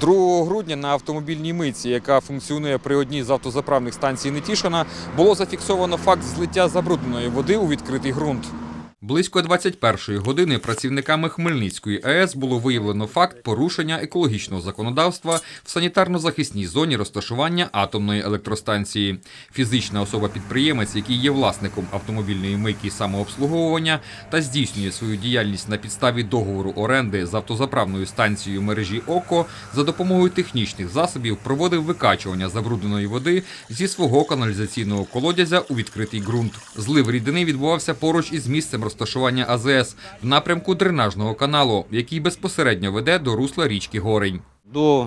2 грудня на автомобільній митці, яка функціонує при одній з автозаправних станцій Нетішина, було зафіксовано факт злиття забрудненої води у відкритий ґрунт. Близько 21-ї години працівниками Хмельницької АЕС було виявлено факт порушення екологічного законодавства в санітарно-захисній зоні розташування атомної електростанції. Фізична особа-підприємець, який є власником автомобільної мийки самообслуговування та здійснює свою діяльність на підставі договору оренди з автозаправною станцією мережі ОКО, за допомогою технічних засобів проводив викачування забрудненої води зі свого каналізаційного колодязя у відкритий ґрунт. Злив рідини відбувався поруч із місцем розташування АЗС в напрямку дренажного каналу, який безпосередньо веде до русла річки Горень. До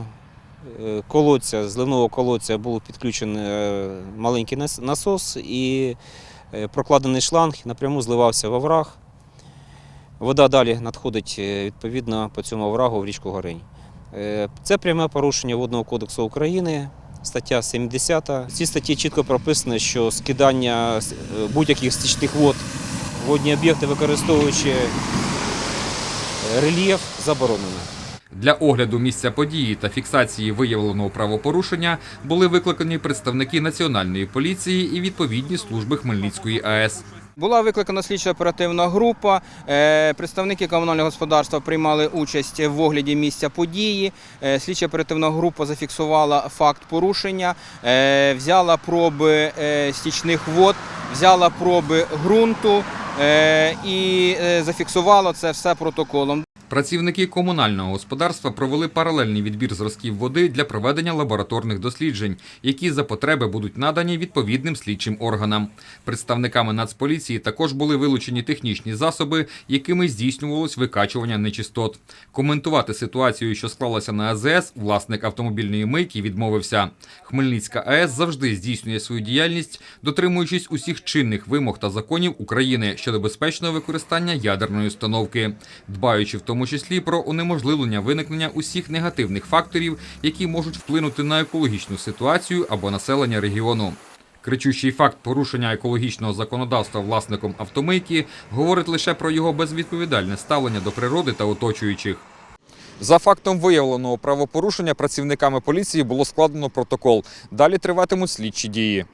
е, колодця, зливного колодця був підключений е, маленький нас- насос і е, прокладений шланг напряму зливався в овраг. Вода далі надходить відповідно по цьому оврагу в річку Горень. Це пряме порушення Водного кодексу України, стаття 70. В цій статті чітко прописано, що скидання будь-яких стічних вод водні об'єкти, використовуючи е, рельєф, заборонено. Для огляду місця події та фіксації виявленого правопорушення були викликані представники національної поліції і відповідні служби Хмельницької АЕС. Була викликана слідчо-оперативна група. Е, Представники комунального господарства приймали участь в огляді місця події. Е, Слідчо-оперативна група зафіксувала факт порушення, взяла проби стічних вод, взяла проби ґрунту і зафіксувало це все протоколом. Працівники комунального господарства провели паралельний відбір зразків води для проведення лабораторних досліджень, які за потреби будуть надані відповідним слідчим органам. Представниками Нацполіції також були вилучені технічні засоби, якими здійснювалось викачування нечистот. Коментувати ситуацію, що склалася на АЗС, власник автомобільної мийки відмовився. Хмельницька АЕС завжди здійснює свою діяльність, дотримуючись усіх чинних вимог та законів України щодо безпечного використання ядерної установки, дбаючи в тому числі про унеможливлення виникнення усіх негативних факторів, які можуть вплинути на екологічну ситуацію або населення регіону. Кричущий факт порушення екологічного законодавства власником автомийки говорить лише про його безвідповідальне ставлення до природи та оточуючих. За фактом виявленого правопорушення працівниками поліції було складено протокол. Далі триватимуть слідчі дії.